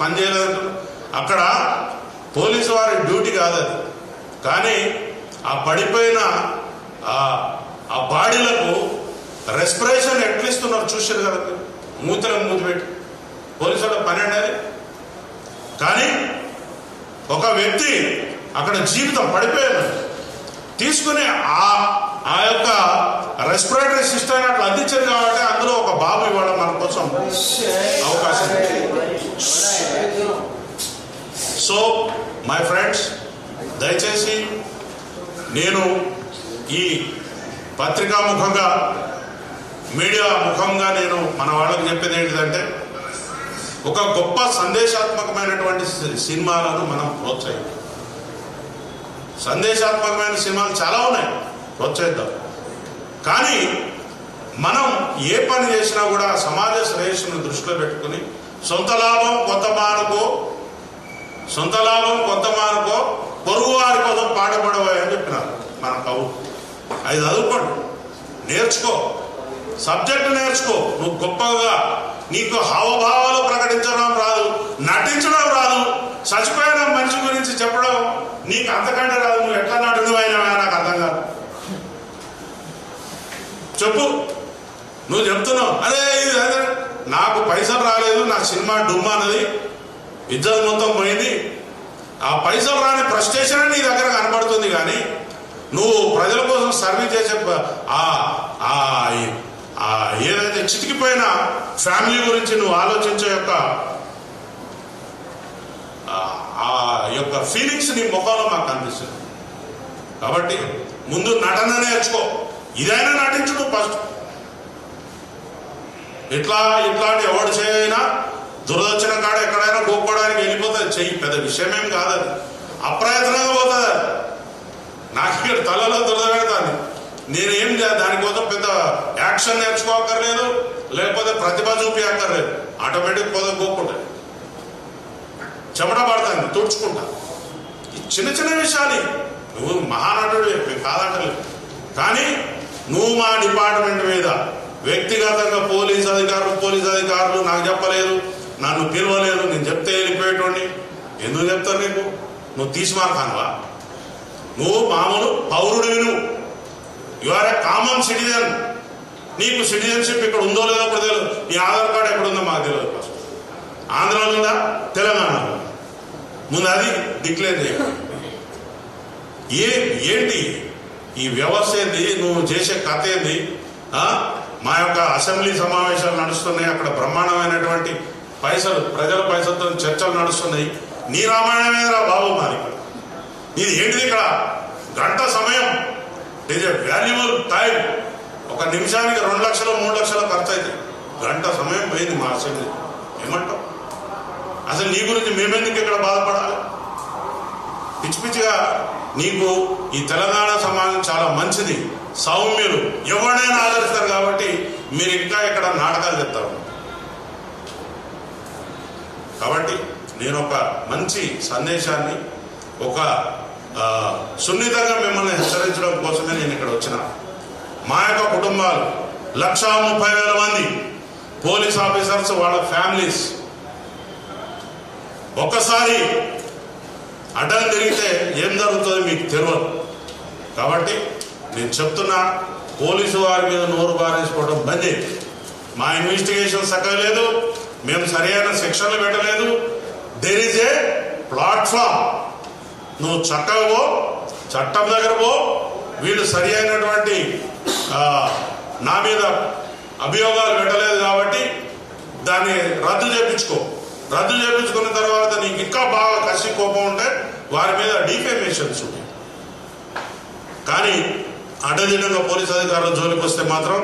పని చేయలేదు అక్కడ పోలీసు వారి డ్యూటీ కాదు అది. కానీ ఆ పడిపోయిన ఆ- ఆ బాడీలకు రెస్పిరేషన్ ఎట్లిస్తున్నారు చూసారు కదా మూతలకు మూతి పెట్టి. పోలీసు వాళ్ళ పని అనేది కానీ ఒక వ్యక్తి అక్కడ జీవితం పడిపోయాడు. తీసుకుని ఆ ఆ యొక్క రెస్పిరేటరీ సిస్టమ్ అట్లా అందించారు కాబట్టి అందులో ఒక బాబు ఇవ్వడం మన కోసం అవకాశం సో మై ఫ్రెండ్స్ దయచేసి నేను ఈ పత్రికా ముఖంగా మీడియా ముఖంగా నేను మన వాళ్ళకి చెప్పేది ఏంటిదంటే ఒక గొప్ప సందేశాత్మకమైనటువంటి సినిమాలను మనం ప్రోత్సహిద్దాం సందేశాత్మకమైన సినిమాలు చాలా ఉన్నాయి. ప్రోత్సహిద్దాం కానీ మనం ఏ పని చేసినా కూడా సమాజ శ్రేయస్సును దృష్టిలో పెట్టుకుని సొంత లాభం కొంత మానుకో సొంత లాభం కొంత మానుకో పొరుగు వారి కోసం పాటుపడబోయే చెప్పినారు మన కవు. అది చదువుకోండి. నేర్చుకో. సబ్జెక్ట్ నేర్చుకో. నువ్వు గొప్పగా నీకు హావభావాలు ప్రకటించడం రాదు నటించడం రాదు చచ్చిపోయిన మనిషి గురించి చెప్పడం నీకు అంతకంటే రాదు. నువ్వు ఎట్లా నటుడు అయినా నాకు అర్థం కాదు. చెప్పు. నువ్వు చెప్తున్నావు. అదే ఇది అదే. నాకు పైసలు రాలేదు నా సినిమా డుమ్మా అన్నది. ఇద్దరు మొత్తం పోయింది. ఆ పైసలు రాని ఫ్రస్ట్రేషన్ నీ దగ్గర కనబడుతుంది కానీ నువ్వు ప్రజల కోసం సర్వీస్ చేసే ఆ ఆ ఏదైతే చితికిపోయిన ఫ్యామిలీ గురించి నువ్వు ఆలోచించే యొక్క ఆ- ఆ యొక్క ఫీలింగ్స్ నీ ముఖంలో మాకు కనిపిస్తుంది. కాబట్టి ముందు నటన నేర్చుకో. ఇదైనా నటించడు ఫస్ట్. ఇట్లా ఇట్లాంటి ఎవడు చేయైనా దురదొచ్చిన కాడ ఎక్కడైనా గోక్కోవడానికి వెళ్ళిపోతుంది చెయ్యి పెద్ద విషయమేం కాదు అది అప్రయత్నంగా పోతుంది నాకు ఇక్కడ తలలో దురద పెడతాను నేనేం దానికోసం పెద్ద యాక్షన్ నేర్చుకోకర్లేదు లేకపోతే ప్రతిభ చూపి అక్కర్లేదు ఆటోమేటిక్ పోతే గోక్కుంటుంది చెమట పడతాను తుడుచుకుంటా. ఈ చిన్న చిన్న విషయాలు. నువ్వు మహానటుడు కాదంటలేదు. కానీ నువ్వు మా డిపార్ట్మెంట్ మీద వ్యక్తిగతంగా పోలీస్ అధికారులు పోలీస్ అధికారులు నాకు చెప్పలేదు నన్ను పిలవలేదు నేను చెప్తే వెళ్ళిపోయేటోడిని. ఎందుకు చెప్తాను నీకు? నువ్వు తీసుమాకానువా నువ్వు మామూలు పౌరుడివి నువ్వు. You are a common citizen నీకు సిటిజన్షిప్ ఇక్కడ ఉందో లేదో కూడా తెలియదు నీ ఆధార్ కార్డు ఎక్కడ ఉందో మాకు తెలియదు ఫస్ట్ ఆంధ్రాలో ఉందా? తెలంగాణలో ముందు అది డిక్లేర్ చేయాలి. ఏ ఏంటి? ఈ వ్యవస్థ ఏంది? నువ్వు చేసే కథ ఏంది? మా యొక్క అసెంబ్లీ సమావేశాలు నడుస్తున్నాయి. అక్కడ బ్రహ్మాండమైనటువంటి పైసలు ప్రజల పైసలతో చర్చలు నడుస్తున్నాయి. నీ రామాయణమేరా బాబు మాది నీది ఇది ఏంటిది ఇక్కడ? గంట సమయం. ఇట్ ఏ వాల్యుబుల్ టైం ఒక నిమిషానికి రెండు లక్షలు మూడు లక్షలు ఖర్చు అవుతుంది గంట సమయం పోయింది మా అసెంబ్లీ. ఏమంటావు? అసలు నీ గురించి మేమెందుకు ఇక్కడ బాధపడాలి? పిచ్చి పిచ్చిగా నీకు ఈ తెలంగాణ సమాజం చాలా మంచిది. సౌమ్యులు. ఎవరినైనా ఆదరిస్తారు కాబట్టి మీరు ఇంకా ఇక్కడ నాటకాలు చెప్తారు. కాబట్టి నేను ఒక మంచి సందేశాన్ని ఒక సున్నితంగా మిమ్మల్ని హెచ్చరించడం కోసమే నేను ఇక్కడ వచ్చిన. మా యొక్క కుటుంబాలు లక్షా ముప్పై వేల మంది పోలీస్ ఆఫీసర్స్ వాళ్ళ ఫ్యామిలీస్. ఒక్కసారి అడ్డం తిరిగితే ఏం జరుగుతుందో మీకు తెలియదు కాబట్టి నేను చెప్తున్నా పోలీసు వారి మీద నోరు బారేసుకోవడం బంద్ చేయండి. మా ఇన్వెస్టిగేషన్ సక్కలేదు మేము సరైన శిక్షణలు పెట్టలేదు. దెర్ ఇస్ ఏ ప్లాట్ఫామ్ నువ్వు చక్కగా పో చట్టం దగ్గర పో. వీళ్ళు సరి అయినటువంటి నా మీద అభియోగాలు పెట్టలేదు కాబట్టి దాన్ని రద్దు చేయించుకో. రద్దు చేయించుకున్న తర్వాత నీకు ఇంకా బాగా కసి కోపం ఉంటే వారి మీద డీఫేమేషన్స్ ఉంటాయి. కానీ అడ్డదిడ్డంగా పోలీస్ అధికారులు జోలికి వస్తే మాత్రం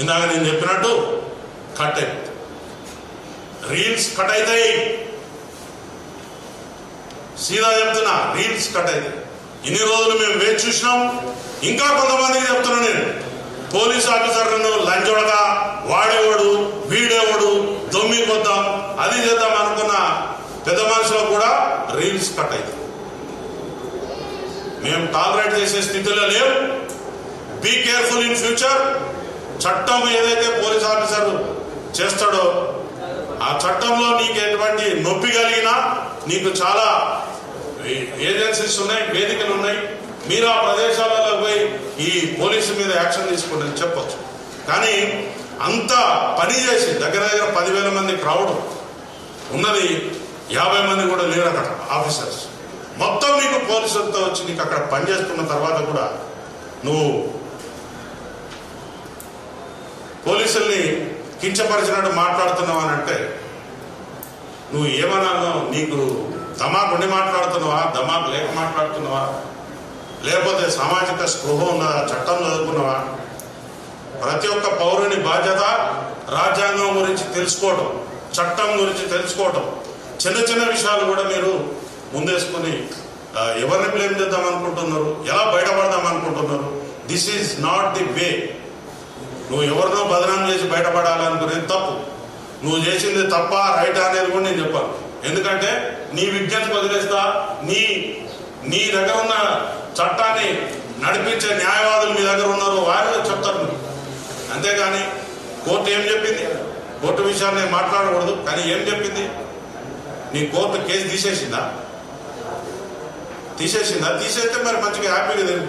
ఇందాక నేను చెప్పినట్టు కట్ రీల్స్ కట్ అవుతాయి. సీదా చెప్తున్నా రీల్స్ కట్ అవుతాయి. ఇన్ని రోజులు మేము వేచి చూసినాం. ఇంకా కొంతమందికి చెప్తున్నా నేను పోలీస్ ఆఫీసర్లను లంచోడగా వాడేవాడు వీడేవాడు దొమ్మి కొద్దాం అది చేద్దాం అనుకున్న పెద్ద కూడా రీల్స్ కట్ అవుతుంది మేము టాలరేట్ చేసే స్థితిలో లేవు బీ కేర్ఫుల్ ఇన్ ఫ్యూచర్ చట్టం ఏదైతే పోలీస్ ఆఫీసర్ చేస్తాడో ఆ చట్టంలో నీకు ఎటువంటి నొప్పి కలిగినా నీకు చాలా ఏజెన్సీస్ ఉన్నాయి వేదికలు ఉన్నాయి. మీరు ఆ ప్రదేశాలలో పోయి ఈ పోలీసు మీద యాక్షన్ తీసుకుంటారని చెప్పచ్చు. కానీ అంత పని చేసి దగ్గర దగ్గర పదివేల మంది క్రౌడ్ ఉన్నది యాభై మంది కూడా లేరు అక్కడ ఆఫీసర్స్ మొత్తం నీకు పోలీసులతో వచ్చి నీకు అక్కడ పనిచేస్తున్న తర్వాత కూడా నువ్వు పోలీసుల్ని కించపరిచినట్టు మాట్లాడుతున్నావు అని అంటే నువ్వు ఏమన్నా నీకు దమాకు ఉండి మాట్లాడుతున్నావా దమాకు లేక మాట్లాడుతున్నావా? లేకపోతే సామాజిక స్పృహ ఉన్నదా చట్టం చదువుకున్నావా? ప్రతి ఒక్క పౌరుని బాధ్యత రాజ్యాంగం గురించి తెలుసుకోవటం చట్టం గురించి తెలుసుకోవటం. చిన్న చిన్న విషయాలు కూడా మీరు ముందేసుకొని ఎవరిని బ్లేమ్ చేద్దాం అనుకుంటున్నారు? ఎలా బయటపడదాం అనుకుంటున్నారు? This is not the way నువ్వు ఎవరినో బదనాం చేసి బయటపడాలనుకునేది తప్పు. నువ్వు చేసింది తప్ప రైట్ అనేది కూడా నేను చెప్పాను ఎందుకంటే నీ విజ్ఞతకు వదిలేస్తా నీ నీ దగ్గర ఉన్న చట్టాన్ని నడిపించే న్యాయవాదులు మీ దగ్గర ఉన్నారు వారు చెప్తారు మీరు. అంతేగాని కోర్టు ఏం చెప్పింది? కోర్టు విషయాన్ని మాట్లాడకూడదు కానీ ఏం చెప్పింది? నీ కోర్టు కేసు తీసేసిందా తీసేసిందా తీసేస్తే మరి మంచిగా హ్యాపీగా తెలియదు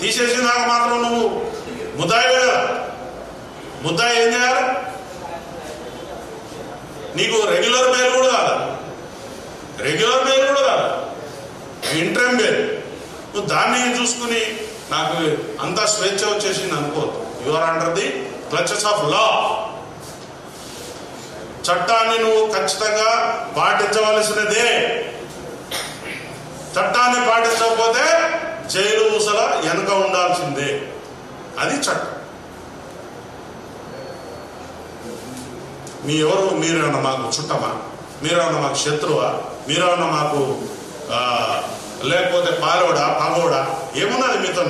తీసేసినాక మాత్రం నువ్వు ముద్దాయి కదా ముద్దాయి ఏం చేయాలి నీకు రెగ్యులర్ బెయిల్ కూడా కాదు రెగ్యులర్ బెయిల్ కూడా కాదు ఇంట్రెమ్ బెయిల్ నువ్వు దాన్ని చూసుకుని నాకు అంతా స్వేచ్ఛ వచ్చేసింది అనుకోవద్దు you are under the clutches of law చట్టాన్ని నువ్వు ఖచ్చితంగా పాటించవలసినదే. చట్టాన్ని పాటించకపోతే జైలు ఊసల వెనక ఉండాల్సిందే. అది చట్టం. మీ ఎవరు మీరేమన్నా మాకు చుట్టమా? మీరేమన్నా మాకు శత్రువా? మీరేమన్నా మాకు లేకపోతే పాలోడా పగోడా ఏమున్నది మీతో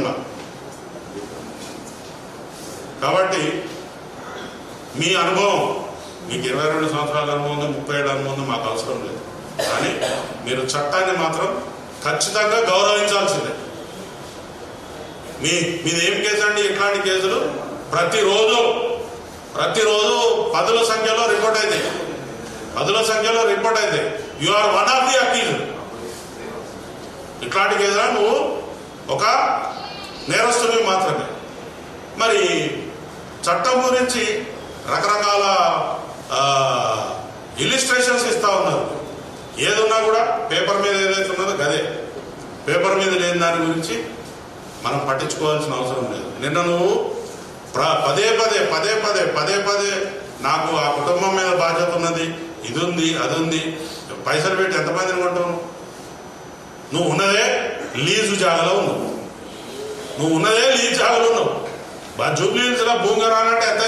కాబట్టి మీ అనుభవం మీకు ఇరవై రెండు సంవత్సరాల అనుభవం ఉంది ముప్పై ఏడు అనుభవం ఉంది మాకు అవసరం లేదు. కానీ మీరు చట్టాన్ని మాత్రం ఖచ్చితంగా గౌరవించాల్సిందే. మీ మీది ఏం కేసు అండి? ఇట్లాంటి కేసులు? ప్రతిరోజు ప్రతిరోజు పదుల సంఖ్యలో రిపోర్ట్ అయితే. పదుల సంఖ్యలో రిపోర్ట్ అయితే. You are one of the accuse ఇట్లాంటి కేసులో నువ్వు ఒక నేరస్తుడివి మాత్రమే. మరి చట్టం గురించి రకరకాల ఇలిస్ట్రేషన్స్ ఇస్తా ఉన్నారు. ఏదున్నా కూడా పేపర్ మీద ఏదైతే ఉన్నదో గదే. పేపర్ మీద లేని దాని గురించి మనం పట్టించుకోవాల్సిన అవసరం లేదు. నిన్న నువ్వు పదే పదే పదే పదే పదే పదే నాకు ఆ కుటుంబం మీద బాధ్యత ఉన్నది. ఇది ఉంది అది ఉంది పైసలు పెట్టి ఎంతమందిని కొంటావు నువ్వు? ఉన్నదే లీజు జాగలో ఉన్నావు. నువ్వు ఉన్నదే లీజు జాగలో ఉన్నావు. జూబ్లీ హిల్స్లో భూమి రానంటే ఎంత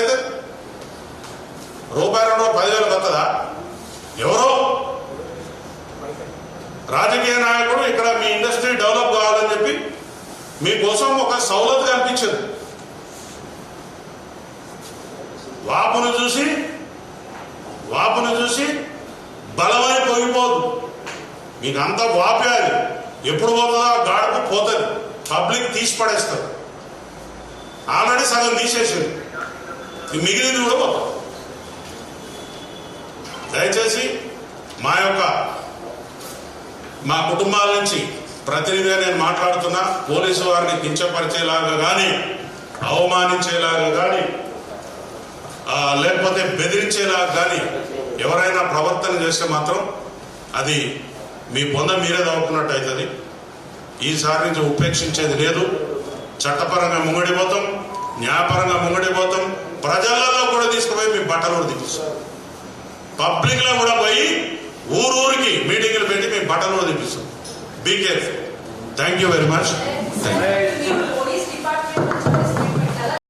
రూపాయి రెండు పదివేలు వస్తుందా ఎవరో? రాజకీయ నాయకుడు ఇక్కడ మీ ఇండస్ట్రీ డెవలప్ కావాలని చెప్పి మీకోసం ఒక సౌలత్ కనిపించింది. వాపును చూసి వాపును చూసి బలమై పోగిపోదు మీకు అంత వాపే అది. ఎప్పుడు పోతుందో ఆ గాడపు పోతుంది. పబ్లిక్ తీసి పడేస్తారు. ఆల్రెడీ సగం తీసేసింది. మిగిలింది కూడా పోతుంది. దయచేసి మా యొక్క మా కుటుంబాల నుంచి ప్రతినిధిగా నేను మాట్లాడుతున్నా. పోలీసు వారిని కించపరిచేలాగా కానీ అవమానించేలాగా కానీ లేకపోతే బెదిరించేలాగా కానీ ఎవరైనా ప్రవర్తన చేస్తే మాత్రం అది మీ పొంద మీరే తవ్వుకున్నట్టు అవుతుంది. ఈసారి నుంచి ఉపేక్షించేది లేదు. చట్టపరంగా ముంగడిపోతాం న్యాయపరంగా ముంగడిపోతాం ప్రజలలో కూడా తీసుకుపోయి మీ బట్టలు కూడా పబ్లిక్లో కూడా పోయి ఊరూరికి మీటింగ్లు పెట్టి మేము బట్టలు కూడా తెప్పిస్తాం. Be careful thank you very much thank you